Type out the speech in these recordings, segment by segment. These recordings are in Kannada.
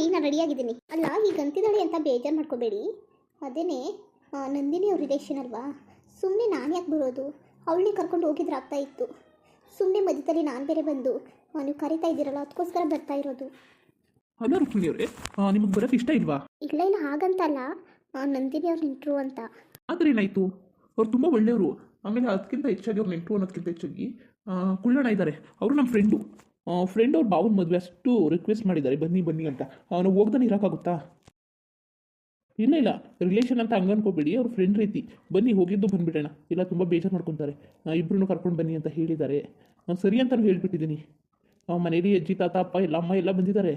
ರೀ ನಾನು ರೆಡಿಯಾಗಿದ್ದೀನಿ ಅಲ್ಲ ಈಗ ಅಂತಿದ್ದಾಳೆ ಅಂತ ಬೇಜಾರು ಮಾಡ್ಕೋಬೇಡಿ. ಅದೇನೇ ನಂದಿನಿ ಅವ್ರ ರಿಲೇಷನ್ ಅಲ್ವಾ? ಸುಮ್ಮನೆ ನಾನು ಯಾಕೆ ಬರೋದು? ಅವಳನ್ನೇ ಕರ್ಕೊಂಡು ಹೋಗಿದ್ರೆ ಆಗ್ತಾ ಇತ್ತು. ಸುಮ್ಮನೆ ಮಧ್ಯದಲ್ಲಿ ನಾನು ಬೇರೆ ಬಂದು ನೀವು ಕರಿತಾ ಇದ್ದೀರಲ್ಲ ಅದಕ್ಕೋಸ್ಕರ ಬರ್ತಾ ಇರೋದು. ಅಲ್ಲ ರುಕ್ಮಿಣಿ ಅವರೇ. ನಿಮಗೆ ಬರೋಕ್ಕೆ ಇಷ್ಟ ಇಲ್ವಾ? ಇಲ್ಲ ಇಲ್ಲ ಹಾಗಂತಲ್ಲ ನಂದಿನಿ ಅವ್ರ ನಿಂಟ್ರು ಅಂತ. ಆದರೆ ಏನಾಯಿತು? ಅವ್ರು ತುಂಬ ಒಳ್ಳೆಯವರು. ಆಮೇಲೆ ಅದಕ್ಕಿಂತ ಹೆಚ್ಚಾಗಿ ಅವ್ರು ನೆಂಟರು ಅನ್ನೋದಕ್ಕಿಂತ ಹೆಚ್ಚಾಗಿ ಕುಳ್ಳಣ ಇದ್ದಾರೆ ಅವರು ನಮ್ಮ ಫ್ರೆಂಡು ಫ್ರೆಂಡ್ ಅವ್ರ ಭಾವನ ಮದುವೆ ಅಷ್ಟು ರಿಕ್ವೆಸ್ಟ್ ಮಾಡಿದ್ದಾರೆ. ಬನ್ನಿ ಬನ್ನಿ ಅಂತ. ಅವನು ಹೋಗ್ದಾನೆ ಇರೋಕ್ಕಾಗುತ್ತಾ ಇಲ್ಲ ಇಲ್ಲ. ರಿಲೇಷನ್ ಅಂತ ಹಂಗೆ ಅನ್ಕೋಬೇಡಿ. ಅವ್ರ ಫ್ರೆಂಡ್ ರೀತಿ. ಬನ್ನಿ, ಹೋಗಿದ್ದು ಬಂದುಬಿಡೋಣ. ಇಲ್ಲ, ತುಂಬ ಬೇಜಾರು ಮಾಡ್ಕೊತಾರೆ. ಇಬ್ಬರೂ ಕರ್ಕೊಂಡು ಬನ್ನಿ ಅಂತ ಹೇಳಿದ್ದಾರೆ. ಸರಿ ಅಂತಲೂ ಹೇಳಿಬಿಟ್ಟಿದ್ದೀನಿ. ಮನೇಲಿ ಅಜ್ಜಿ, ತಾತ, ಅಪ್ಪ, ಎಲ್ಲ ಅಮ್ಮ ಎಲ್ಲ ಬಂದಿದ್ದಾರೆ.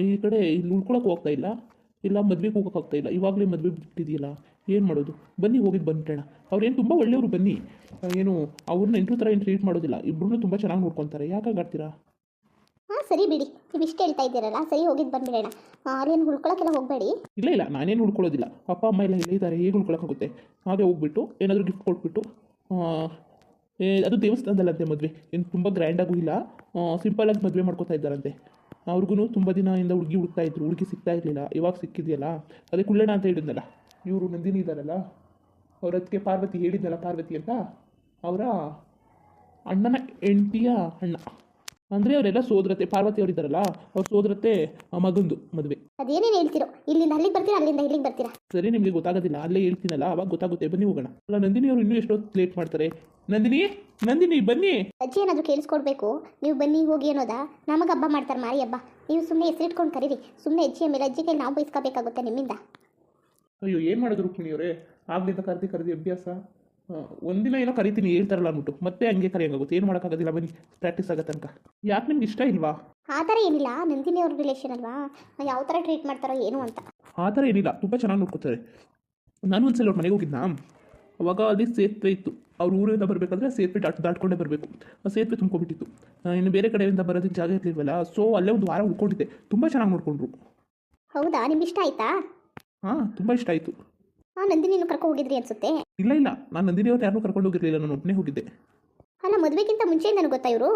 ಈ ಕಡೆ ಇಲ್ಲಿ ಉಳ್ಕೊಳಕ್ಕೆ ಹೋಗ್ತಾ ಇಲ್ಲ. ಇಲ್ಲ, ಮದ್ವೆಗೆ ಹೋಗೋಕ್ಕಾಗ್ತಾ ಇಲ್ಲ. ಇವಾಗಲೇ ಮದುವೆ ಬಿಟ್ಟಿದೆಯಲ್ಲ ಏನು ಮಾಡೋದು? ಬನ್ನಿ ಹೋಗಿದ್ದು ಬಂದ್ಬಿಡೋಣ ಅವ್ರೇನು ತುಂಬ ಒಳ್ಳೆಯವರು ಬನ್ನಿ. ಏನು ಅವ್ರನ್ನ ಎಂಟ್ರು ಥರ ಏನು ಟ್ರೀಟ್ ಮಾಡೋದಿಲ್ಲ. ಇಬ್ಬರನ್ನೂ ತುಂಬ ಚೆನ್ನಾಗಿ ನೋಡ್ಕೊತಾರೆ. ಯಾಕೆ ಆಡ್ತೀರಾ? ಹಾಂ ಸರಿ ಬಿಡಿ. ನೀವು ಇಷ್ಟು ಹೇಳ್ತಾ ಇದ್ದೀರಲ್ಲ ಸರಿ ಹೋಗಿದ್ದು ಬಂದ್ಬಿಡೋಣ ಅಲ್ಲೇನು ಉಳ್ಕೊಳಕ್ಕೆಲ್ಲ ಹೋಗಬೇಡಿ. ಇಲ್ಲ ಇಲ್ಲ ನಾನೇನು ಉಳ್ಕೊಳ್ಳೋದಿಲ್ಲ. ಅಪ್ಪ ಅಮ್ಮ ಎಲ್ಲ ಹೇಳಿದ್ದಾರೆ ಹೇಗೆ ಉಳ್ಕೊಳಕ್ಕಾಗುತ್ತೆ ಹಾಗೆ ಹೋಗ್ಬಿಟ್ಟು ಏನಾದರೂ ಗಿಫ್ಟ್ ಕೊಟ್ಬಿಟ್ಟು ಅದು ದೇವಸ್ಥಾನದಲ್ಲಂತೆ ಮದುವೆ. ಏನು ತುಂಬ ಗ್ರ್ಯಾಂಡಾಗೂ ಇಲ್ಲ. ಸಿಂಪಲಾಗಿ ಮದುವೆ ಮಾಡ್ಕೋತಾ ಇದ್ದಾರಂತೆ. ಅವ್ರಿಗೂ ತುಂಬ ದಿನದಿಂದ ಹುಡುಗಿ ಹುಡುಕ್ತಾ ಇದ್ರು. ಹುಡುಗಿ ಸಿಗ್ತಾ ಇರಲಿಲ್ಲ. ಇವಾಗ ಸಿಕ್ಕಿದೆಯಲ್ಲ. ಅದೇ ಕುಳ್ಳಣ್ಣ ಅಂತ ಹೇಳಿದ್ನಲ್ಲ. ಇವರು ನಂದಿನಿ ಇದ್ದಾರಲ್ಲ ಅವ್ರ ಅದಕ್ಕೆ ಪಾರ್ವತಿ ಹೇಳಿದ್ನಲ್ಲ ಪಾರ್ವತಿ ಅಂತ ಅವರ ಅಣ್ಣನ ಹೆಂಡತಿಯ ಅಣ್ಣ. ಅಂದರೆ ಅವರೆಲ್ಲ ಸೋದರತೆ ಪಾರ್ವತಿ ಅವರಿದ್ದಾರಲ್ಲ ಅವ್ರ ಸೋದರತೆ ಆ, ಮಗಂದು ಮದುವೆ. ಅದೇನೇನು ಹೇಳ್ತಿರೋ? ಇಲ್ಲಿಂದ ಅಲ್ಲಿಗೆ ಬರ್ತೀರಾ ಅಲ್ಲಿಂದ ಇಲ್ಲಿಗೆ ಬರ್ತೀರಾ? ಸರಿ ನಿಮಗೆ ಗೊತ್ತಾಗೋದಿಲ್ಲ ಅಲ್ಲೇ ಹೇಳ್ತೀನಲ್ಲ ಅವಾಗ ಗೊತ್ತಾಗುತ್ತೆ ಬನ್ನಿ ಹೋಗೋಣ. ಅಲ್ಲ ನಂದಿನಿ ಅವರು ಇನ್ನೂ ಎಷ್ಟೊತ್ತು ಲೇಟ್ ಮಾಡ್ತಾರೆ? ನಂದಿನಿ ನಂದಿನಿ ಬನ್ನಿ! ಅಜ್ಜಿ ಏನಾದರೂ ಕೇಳಿಸ್ಕೊಡ್ಬೇಕು? ನೀವು ಬನ್ನಿ ಹೋಗಿ ಅನ್ನೋದಾ? ನಮಗೆ ಹಬ್ಬ ಮಾಡ್ತಾರೆ ಮಾರಿ ಹಬ್ಬ. ನೀವು ಸುಮ್ಮನೆ ಹೆಸರಿಟ್ಕೊಂಡು ಕರೀರಿ. ಸುಮ್ಮನೆ ಅಜ್ಜಿಯ ಮೇಲೆ ಅಜ್ಜಿ ಕೈಲಿ ನಾವು ಬಯಸ್ಕೋಬೇಕಾಗುತ್ತೆ ನಿಮ್ಮಿಂದ. ಅಯ್ಯೋ ಏನು ಮಾಡೋದು ರುಕ್ಮಿಣಿ ಅವರೇ? ಆಗ್ಲಿಂದ ಕರೆದಿ ಕರೆದಿ ಅಭ್ಯಾಸ. ಒಂದಿನ ಏನೋ ಕರಿತೀನಿ ಹೇಳ್ತಾರಲ್ಲ ಅಂದ್ಬಿಟ್ಟು. ಮತ್ತೆ ಹಂಗೆ ಕರೆಯೋಂಗಾಗುತ್ತೆ. ಏನು ಮಾಡೋಕ್ಕಾಗೋದಿಲ್ಲ ಬನ್ನಿ. ಪ್ರಾಕ್ಟೀಸ್ ಆಗತ್ತೆ ತನಕ. ಯಾಕೆ ನಿಮ್ಗೆ ಇಷ್ಟ ಇಲ್ವಾ? ಆ ಥರ ಏನಿಲ್ಲ. ನಂದಿನಿ ಅವ್ರ ರಿಲೇಷನ್ ಅಲ್ವಾ? ಯಾವ ಥರ ಟ್ರೀಟ್ ಮಾಡ್ತಾರೋ ಏನು ಅಂತ. ಆ ಥರ ಏನಿಲ್ಲ. ತುಂಬ ಚೆನ್ನಾಗಿ ನೋಡ್ಕೊತಾರೆ. ನಾನು ಒಂದ್ಸಲ ಅವ್ರ ಮನೆಗೆ ಹೋಗಿದ್ನಾ? ಅವಾಗ ಅಲ್ಲಿ ಸೇತುವೆ ಇತ್ತು. ಅವ್ರ ಊರಿಂದ ಬರಬೇಕಾದ್ರೆ ಸೇತುವೆ ದಾಟ್ ದಾಟ್ಕೊಂಡೇ ಬರಬೇಕು. ಆ ಸೇತುವೆ ತುಂಬ್ಕೊಬಿಟ್ಟಿತ್ತು ಇನ್ನು ಬೇರೆ ಕಡೆಯಿಂದ ಬರೋದಕ್ಕೆ ಜಾಗ ಇರಲಿಲ್ವಲ್ಲ ಸೊ ಅಲ್ಲೇ ಒಂದು ವಾರ ಉಳ್ಕೊಂಡಿದ್ದೆ. ತುಂಬ ಚೆನ್ನಾಗಿ ನೋಡ್ಕೊಂಡ್ರು. ಹೌದಾ? ನಿಮ್ಗೆ ಇಷ್ಟ ಆಯ್ತಾ? ಹಾಂ ತುಂಬ ಇಷ್ಟ ಆಯಿತು. ಹಾಂ ನಂದಿನಿನೂ ಕರ್ಕೊ ಹೋಗಿದ್ರಿ ಅನ್ಸುತ್ತೆ? ಇಲ್ಲ ಇಲ್ಲ. ನಾನು ನಂದಿನಿ ಅವ್ರು ಯಾರನ್ನೂ ಕರ್ಕೊಂಡು ಹೋಗಿರಲಿಲ್ಲ ನಾನು ಒಬ್ಬನೇ ಹೋಗಿದ್ದೆ. ಅಲ್ಲ ಮದುವೆಗಿಂತ ಮುಂಚೆ ನನಗೆ ಗೊತ್ತಾ ಇವರು?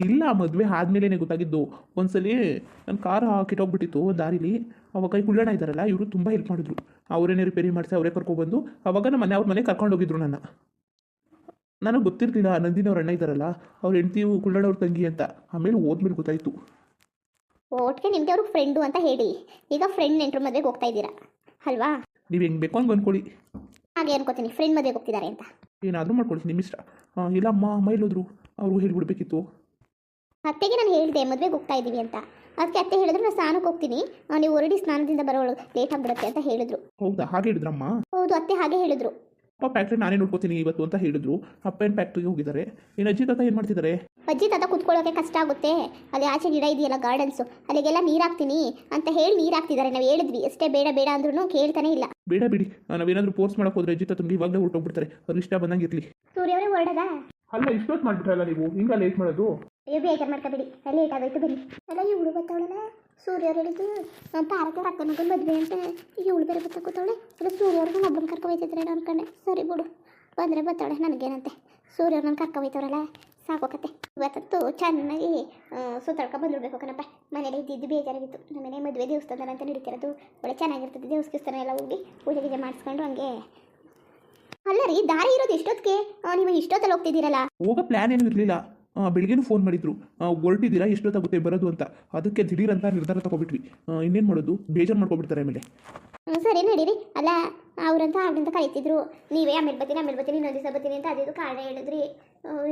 ಇಲ್ಲ ಮದುವೆ ಆದಮೇಲೆ ಗೊತ್ತಾಗಿದ್ದು. ಒಂದ್ಸಲಿ ನನ್ನ ಕಾರ್ ಕೆಟ್ಟೋಗ್ಬಿಟ್ಟಿತ್ತು ದಾರಿಲಿ. ಅವಾಗ ಈ ಕುಳ್ಳಣ್ಣ ಇದ್ದಾರಲ್ಲ ಇವರು ತುಂಬ ಹೆಲ್ಪ್ ಮಾಡಿದ್ರು. ಅವರೇನೇ ರಿಪೇರಿ ಮಾಡಿಸಿ ಅವರೇ ಕರ್ಕೊಬಂದು ಅವಾಗ ನಮ್ಮ ಮನೆ ಅವ್ರ ಮನೆ ಕರ್ಕೊಂಡು ಹೋಗಿದ್ರು ನನ್ನ. ನನಗೆ ಗೊತ್ತಿರಲಿಲ್ಲ ನಂದಿನಿ ಅವ್ರ ಅಣ್ಣ ಇದ್ದಾರಲ್ಲ ಅವ್ರ ಹೆಂಡತಿ ಕುಳ್ಳಣ್ಣ ಅವ್ರ ತಂಗಿ ಅಂತ. ಆಮೇಲೆ ಹೋದ್ಮೇಲೆ ಗೊತ್ತಾಯಿತು. ಒಟ್ಟಿಗೆ ನಿಮಗೆ ಅವ್ರಿಗೆ ಫ್ರೆಂಡು ಅಂತ ಹೇಳಿ. ಈಗ ಫ್ರೆಂಡ್ ನೆಂಟ್ರ ಮದುವೆಗೆ ಹೋಗ್ತಾ ಇದ್ದೀರಾ? ಅಲ್ವಾ? ನೀವು ಹೆಂಗೆ ಬೇಕು ಅಂತ ಅಂದ್ಕೊಳ್ಳಿ ಹಾಗೆ ಅನ್ಕೋತೀನಿ ಫ್ರೆಂಡ್ ಮದುವೆಗೆ ಹೋಗ್ತಿದ್ದಾರೆ ಅಂತ. ಏನಾದರೂ ಮಾಡ್ಕೊಳ್ತೀನಿ ನಿಮ್ಮ ಇಷ್ಟ. ಆ, ಇಲ್ಲ ಅಮ್ಮ ಅಮ್ಮ ಎಲ್ಲೋದ್ರು ಅವ್ರಿಗೂ ಹೇಳಿಬಿಡ್ಬೇಕಿತ್ತು. ಅತ್ತೆಗೆ ನಾನು ಹೇಳಿದೆ ಮದುವೆಗೆ ಹೋಗ್ತಾ ಇದ್ದೀವಿ ಅಂತ. ಅದಕ್ಕೆ ಅತ್ತೆ ಹೇಳಿದ್ರು ನಾನು ಸ್ನಾನಕ್ಕೆ ಹೋಗ್ತೀನಿ. ಆ, ನೀವು ಹೊರಡಿ ಸ್ನಾನದಿಂದ ಬರೋಳು ಲೇಟ್ ಆಗಿಬಿಡುತ್ತೆ ಅಂತ ಹೇಳಿದ್ರು. ಹೌದಾ? ಹಾಗೆ ಹೇಳಿದ್ರಮ್ಮ? ಹೌದು ಅತ್ತೆ ಹಾಗೆ ಹೇಳಿದ್ರು. ಅಪ್ಪ ಫ್ಯಾಕ್ಟ್ರಿ ನಾನೇ ನೋಡ್ಕೋತೀನಿ ಇವತ್ತು ಅಂತ ಹೇಳಿದ್ರು. ಅಪ್ಪ ಏನು ಫ್ಯಾಕ್ಟ್ರಿಗೆ ಹೋಗಿದ್ದಾರೆ? ಏನು ಅಜ್ಜಿ ತಾತ ಏನು ಮಾಡ್ತಿದ್ದಾರೆ? ಅಜ್ಜಿ ತಾತ ಕುತ್ಕೊಳ್ಳೋಕೆ ಕಷ್ಟ ಆಗುತ್ತೆ. ಅಲ್ಲಿ ಆಚೆ ಗಿಡ ಇದೆಯಲ್ಲ ಗಾರ್ಡನ್ಸು ಅಲ್ಲಿಗೆಲ್ಲ ನೀರು ಹಾಕ್ತೀನಿ ಅಂತ ಹೇಳಿ ನೀರು ಹಾಕ್ತಿದ್ದಾರೆ ನಾವು ಹೇಳಿದ್ವಿ ಎಷ್ಟೇ ಬೇಡ ಬೇಡ ಅಂದ್ರೂ ಕೇಳ್ತಾನೆ ಇಲ್ಲ. ಬೇಡ ಬಿಡಿ ನಾವೇನಾದರೂ ಫೋರ್ಸ್ ಮಾಡಕ್ಕೆ ಹೋದ್ರೆ ಅಜ್ಜಿ ತಾತಂಗೆ ಇವಾಗಲೇ ಹೊರಟೋಗ್ಬಿಡ್ತಾರೆ. ಅವ್ರು ಇಷ್ಟ ಬಂದಂಗೆ ಇರಲಿ. ಸೂರ್ಯವರೇ ಹೊರಡದ? ಅಲ್ಲ ಇಷ್ಟೊತ್ತು ಮಾಡಿಬಿಟ್ರಲ್ಲ ನೀವು? ಹಿಂಗ ಲೇಟ್ ಮಾಡೋದು? ಬೇಗ ಬೇಜಾರು ಮಾಡ್ಕೋಬೇಡಿ. ಲೇಟ್ ಆಗೋಯ್ತು ಬನ್ನಿ. ಅಲ್ಲ ಹುಡುಗ ಬರ್ತಾವಳಲ್ಲ ಸೂರ್ಯವ್ರು ಹೇಳಿದ್ದು ಪಾರಕ್ಕೆ ಅಕ್ಕ ಮಗನ ಮದುವೆ ಅಂತ ಈಗ ಇವಳು ಬೇರೆ ಬತ್ತಾಕೋತಾವಳೆ ಇಲ್ಲ ಸೂರ್ಯವ್ರಿಗೆ ಒಬ್ಬನ ಕರ್ಕೊ ಅನ್ಕೊಂಡೆ ಸರಿ ಬಿಡು. ಬಂದರೆ ಬರ್ತಾವಳೆ ನನಗೇನಂತೆ? ಸೂರ್ಯವ್ರು ನನ್ನ ಕರ್ಕೊ ಹೋಯ್ತವ್ರಲ್ಲ ಸಾಕೋಕತ್ತೆ ಇವತ್ತಂತೂ ಚೆನ್ನಾಗಿ ಸುತ್ತಾಡ್ಕೊ ಬಂದಿಡ್ಬೇಕು ಕಣಪ್ಪ. ಮನೇಲಿ ಇದ್ದಿದ್ದು ಬೇಜಾರಾಗಿತ್ತು. ನಮ್ಮ ಮನೆ ಮದುವೆ ದೇವಸ್ಥಾನ ಅಂತ ನಡೀತಿರೋದು. ಒಳ್ಳೆ ಚೆನ್ನಾಗಿರ್ತದೆ ದೇವಸ್ಥಾನ ಎಲ್ಲ ಹೋಗಿ ಪೂಜೆ ಗೀಜೆ ಮಾಡಿಸ್ಕೊಂಡು ಹಂಗೆ. ಅಲ್ಲ ರೀ, ದಾರಿ ಇರೋದು ಎಷ್ಟೊತ್ತಿಗೆ? ನೀವು ಇಷ್ಟೊತ್ತಲ್ಲಿ ಹೋಗ್ತಿದ್ದೀರಲ್ಲ? ಹೋಗೋ ಪ್ಲ್ಯಾನ್ ಏನು ಇರಲಿಲ್ಲ ಬೆಳಿಗ್ಗೆನೂ ಫೋನ್ ಮಾಡಿದ್ರು. ಹೊರಟಿದ್ದೀರಾ ಎಷ್ಟೊತ್ತಾಗುತ್ತೆ ಬರೋದು ಅಂತ. ಅದಕ್ಕೆ ದಿಢೀರ್ ಅಂತ ನಿರ್ಧಾರ ತಗೋಬಿಟ್ವಿ. ಇನ್ನೇನು ಮಾಡೋದು? ಬೇಜಾರು ಮಾಡ್ಕೊಬಿಡ್ತಾರೆ ಆಮೇಲೆ. ಹ್ಮ್, ಸರಿ ನಡೀರಿ ಅಲ್ಲ ಅವ್ರಂತ ಅವ್ರಂತ ಕರೀತಿದ್ರು. ನೀವೇ ಆಮೇಲೆ ಬರ್ತೀನಿ ಆಮೇಲೆ ಬರ್ತೀನಿ ಇನ್ನೊಂದು ದಿವಸ ಬರ್ತೀನಿ ಅಂತ ಅದಿದು ಕಾರಣ ಹೇಳಿದ್ರಿ.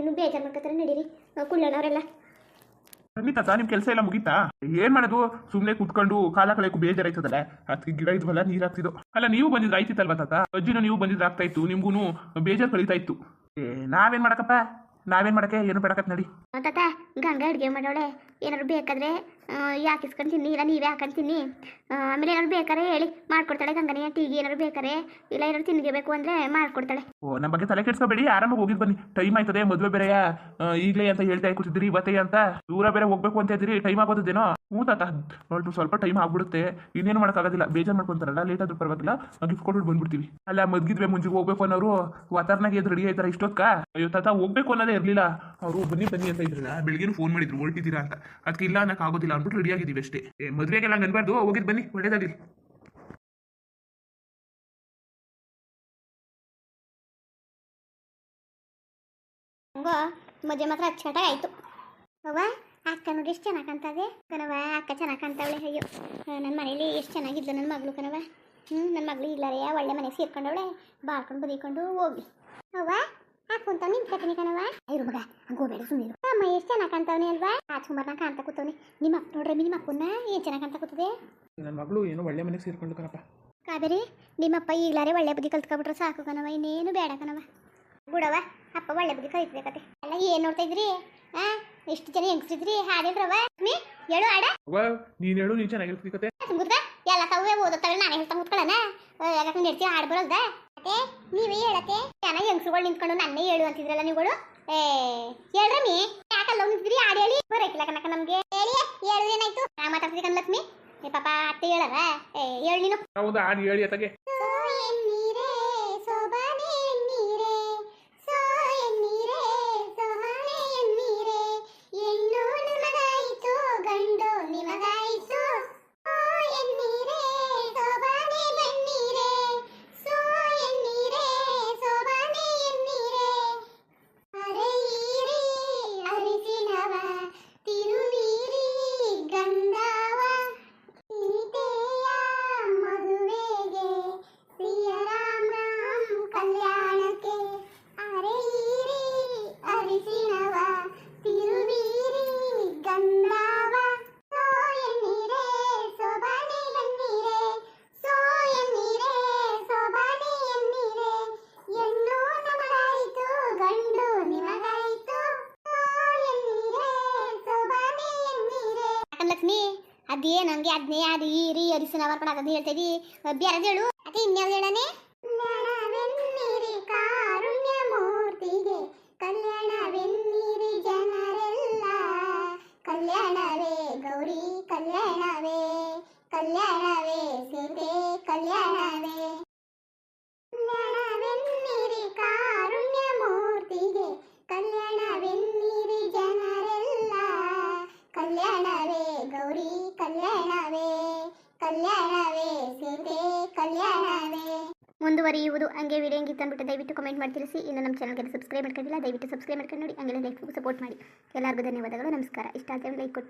ಇನ್ನು ಬೇಜಾರು ಮಾಡ್ಕೊತಾರೆ ನಡೀರಿ ಕುಳ್ಳಣ್ಣವರೆಲ್ಲ ಖಂಡಿತ ನಿಮ್ಮ ಕೆಲಸ ಎಲ್ಲ ಮುಗೀತಾ? ಏನ್ ಮಾಡೋದು? ಸುಮ್ಮನೆ ಕುತ್ಕೊಂಡು ಕಾಲ ಕಳೆಯಕ್ಕೂ ಬೇಜಾರಾಯ್ತದಲ್ಲ? ಅದಕ್ಕೆ ಗಿಡ ಇದ್ವಲ್ಲ ನೀರ್ ಹಾಕ್ತಿದ್ದು. ಅಲ್ಲ ನೀವು ಬಂದಿದ್ರೆ ಆಯ್ತಿತ್ತಲ್ವಾ ತಾತ? ಅಜ್ಜಿನ ನೀವು ಬಂದಿದ್ರೆ ಆಗ್ತಾ ಇತ್ತು. ನಿಮ್ಗೂ ಬೇಜಾರು ಕಳೀತಾ ಇತ್ತು. ಏ ನಾವೇನ್ ಮಾಡಕಪ್ಪ? ನಾವೇನ್ ಮಾಡಕ್ಕೆ? ಏನು ಬೇಡಕತ್ ನಡಿ. ತಾತ ಗಂಗಾ ಅಡುಗೆ ಮಾಡೋಳೆ. ಏನಾದ್ರು ಬೇಕಾದ್ರೆ ಯಾಕೆ ಇಸ್ಕೊಂತೀನಿ? ಇಲ್ಲ, ನೀವೇ ಹಾಕೊಂತೀನಿ ಆಮೇಲೆ ಏನಾದ್ರು ಬೇಕಾರೆ ಹೇಳಿ. ಮಾಡ್ಕೊಡ್ತಾಳೆ ಗಂಗನೇ ಟೀಗೆ ಏನಾದ್ರು ಬೇಕಾರೆ ಇಲ್ಲ, ಏನಾದ್ರು ತಿನ್ನಿಗೆ ಅಂದ್ರೆ ಮಾಡ್ಕೊಡ್ತಾಳೆ. ಓ ನಮ್ಮ ಬಗ್ಗೆ ತಲೆ ಕೆಡ್ಸ್ಕೊಬೇಡಿ. ಆರಾಮಾಗಿ ಹೋಗಿದ್ ಬನ್ನಿ. ಟೈಮ್ ಆಯ್ತದೆ. ಮದುವೆ ಬೇರೆಯ? ಈಗಲೇ ಅಂತ ಹೇಳ್ತಾ ಕೂತಿದ್ರಿ ಇವತ್ತೇ ಅಂತ. ದೂರ ಬೇರೆ ಹೋಗ್ಬೇಕು ಅಂತ ಇದ್ರಿ ಟೈಮ್ ಆಗೋದೇನೋ ಹ್ಞೂ ತಾತ. ಹೊರಟು ಸ್ವಲ್ಪ ಟೈಮ್ ಆಗ್ಬಿಡುತ್ತೆ. ಇನ್ನೇನು ಮಾಡೋಕ್ಕಾಗೋದಿಲ್ಲ. ಬೇಜಾರು ಮಾಡ್ಕೊಂತಾರಲ್ಲ ಲೇಟ್ ಆದ್ರೂ ಪರವಾಗಿಲ್ಲ. ಗಿಫ್ಟ್ ಕೊಟ್ಟು ಬಂದ್ಬಿಡ್ತೀವಿ. ಅಲ್ಲ, ಮದ್ಗಿದ್ವಿ ಮುಂಜಿಗೆ ಹೋಗ್ಬೇಕು ಅನ್ನೋರು, ವಾತಾವರಣಕ್ಕೆ ಎದ್ದು ರೆಡಿ ಆಯ್ತಾರ ಇಷ್ಟೊತ್ಕ? ಅಯ್ಯೋ ತಾತ, ಹೋಗ್ಬೇಕು ಅನ್ನೋದೇ ಇರಲಿಲ್ಲ. ಅವರು ಬನ್ನಿ ಬನ್ನಿ ಅಂತ ಇದ್ರಲ್ಲ. ಬೆಳಿಗ್ಗೆ ಫೋನ್ ಮಾಡಿದ್ರು. ಹೊರಟಿದ್ದೀರಾ ಅಂತ. ಅದಕ್ಕೆ ಇಲ್ಲ ಅನ್ನಕ್ಕೆ ಆಗೋದಿಲ್ಲ ಅಂದ್ಬಿಟ್ಟು ರೆಡಿ ಆಗಿದ್ದೀವಿ ಅಷ್ಟೇ. ಏ, ಮದುವೆಗೆಲ್ಲ ಅನ್ಬಾರ್ದು ಹೋಗಿದ್ ಬನ್ನಿ ಒಳ್ಳೇದಾಗಲಿ. ಮದುವೆ ಮಾತ್ರ ಅಚ್ಚುಕಟ್ಟಾಗಿ ಆಯ್ತು. ಅವ್ವ ಅಕ್ಕ ನೋಡಿ ಎಷ್ಟು ಚೆನ್ನಾಗಿ ಕಾಣ್ತದೆ ಕಣವ ಅಕ್ಕ ಚೆನ್ನಾಗಿ ಕಾಣ್ತಾವಳೆ ಅಯ್ಯೋ. ನನ್ನ ಮನೇಲಿ ಎಷ್ಟು ಚೆನ್ನಾಗಿದ್ಲು ನನ್ನ ಮಗಳು ಕಣವ ಹ್ಞೂ ನನ್ನ ಮಗಳು ಇಲ್ಲಾರೆ ಒಳ್ಳೆ ಮನೆಗೆ ಸೇರ್ಕೊಂಡವಳೆ. ಬಾಳ್ಕೊಂಡು ಬದಿಕೊಂಡು ಹೋಗಿ ಅವ್ವ ಹಾಕೊಂತ ನಿಂತ್ಕೊತೀನಿ ಕಣವ ಇರು ಮಗ ಹಂಗೆ ಹೋಗ್ಬೇಡ ಸುಮ್ಮನೆ ಅಮ್ಮ ಎಷ್ಟು ಚೆನ್ನಾಗಿ ಕಾಣ್ತಾವನೆ ಅಲ್ವಾ? ರಾಜ್ಕುಮಾರ್ನ ಕಾಣ್ತಾ ಕೂತವನೆ. ನಿಮ್ಮ ಅಪ್ಪ ನೋಡ್ರಿ ನಿಮ್ಮ ಅಪ್ಪನ ಏನ್ ಚೆನ್ನಾಗಿ ಕಾಣ್ತಾ ಕೂತದೆ? ನನ್ನ ಮಗಳು ಏನೋ ಒಳ್ಳೆ ಮನೆಗೆ ಸೇರ್ಕೊಂಡು ಕಣಪ್ಪ. ಕಾವೇರಿ ನಿಮ್ಮಪ್ಪ ಈಗಲಾರೆ ಒಳ್ಳೆ ಬುದ್ಧಿ ಕಲ್ತ್ಕೊಬಿಟ್ರೆ ಸಾಕು ಕಣವ ಇನ್ನೇನು ಬೇಡ ಕಣವ ಬಿಡವ ಅಪ್ಪ ಒಳ್ಳೆ ಬುದ್ಧಿ ಕತೆ. ಅಲ್ಲ ಏನ್ ನೋಡ್ತಾ ಇದ್ರಿ? ಆ ಎಷ್ಟು ಜನ ಹೆಂಗ್ಸಿದ್ರಿ ಹಾಡಿದ್ರವ ಲಕ್ಷ್ಮಿ ಹೇಳು ಹಾಡ ನೀನ್ ನೀನು ಹೇಳು ನೀನ್ ಚೆನ್ನಾಗಿ ಕತೆ. ಎಲ್ಲ ತಾವೇ ಓದತ್ತವೆ ನಾನೇ ಹೇಳ್ತಾ ಮುತ್ಕೊಳ್ಳೋಣ ಯಾಕಂದ್ರೆ ಹಾಡು ಬರೋದ ಅತ್ತೆ ನೀವೇ ಹೇಳತ್ತೆ ಚೆನ್ನಾಗಿ ಹೆಂಗ್ಸುಗಳು ನಿಂತ್ಕೊಂಡು ನನ್ನೇ ಹೇಳು ಅಂತಿದ್ರಲ್ಲ ನೀವುಗಳು? ಏ ಹೇಳ್ರಮ್ಮಿ ಯಾಕಲ್ಲ ನಿಂತಿದ್ರಿ? ಆಡಿ ಹೇಳಿ ಬರಕಿಲ್ಲ ಕನಕ ನಮ್ಗೆ. ಹೇಳಿ, ಹೇಳು ಏನಾಯ್ತು? ನಾ ಮಾತಾಡ್ತೀನಿ ಕಣ್ ಲಕ್ಷ್ಮಿ. ಏ, ಪಾಪ, ಅತ್ತೆ ಹೇಳರ? ಏ, ಹೇಳಿ ನೀನು. ಹೌದಾ, ಆಡಿ ಹೇಳಿ ಅತ್ತಗೆ. ಅದೇ ನಂಗೆ ಅದ್ನೇ ಅದು ಈರಿ ಅರಿಸಿನ ವರ್ಕೊಂಡು ಅದು ಹೇಳ್ತೀವಿ ಬೇರೆ ಹೇಳು? ಅದೇ ಇನ್ಯಾವ್ದು ಹೇಳನೆ ಕಲ್ಯಾಣವೆನ್ನಿರಿ ಜನರೆಲ್ಲ. ಕಲ್ಯಾಣವೇ ಗೌರಿ, ಕಲ್ಯಾಣವೇ ಕಲ್ಯಾಣವೇ ಕಲ್ಯಾಣವೇ ಕಲ್ಯಾಣವೇ ಸೀತೆ ಕಲ್ಯಾಣವೇ. ಮುಂದುವರಿಯುವುದು ಹಂಗೆ ವಿಡಿಯೋ ಹೆಂಗಿತ್ತು ಅಂದ್ಬಿಟ್ಟು ದಯವಿಟ್ಟು ಕಮೆಂಟ್ ಮಾಡಿ ತಿಳಿಸಿ ಇನ್ನು ನಮ್ಮ ಚಾನಲ್ಗೆ ಸಬ್ಸ್ಕ್ರೈಬ್ ಮಾಡ್ಕೊಂಡಿಲ್ಲ, ದಯವಿಟ್ಟು ಸಬ್ಸ್ಕ್ರೈಬ್ ಮಾಡ್ಕೊಂಡು ನೋಡಿ ಲೈಕ್ ಸಪೋರ್ಟ್ ಮಾಡಿ. ಎಲ್ಲರಿಗೂ ಧನ್ಯವಾದಗಳು, ನಮಸ್ಕಾರ. ಇಷ್ಟ ಆದರೆ ಲೈಕ್ ಕೊಟ್ಬಿಟ್ಟು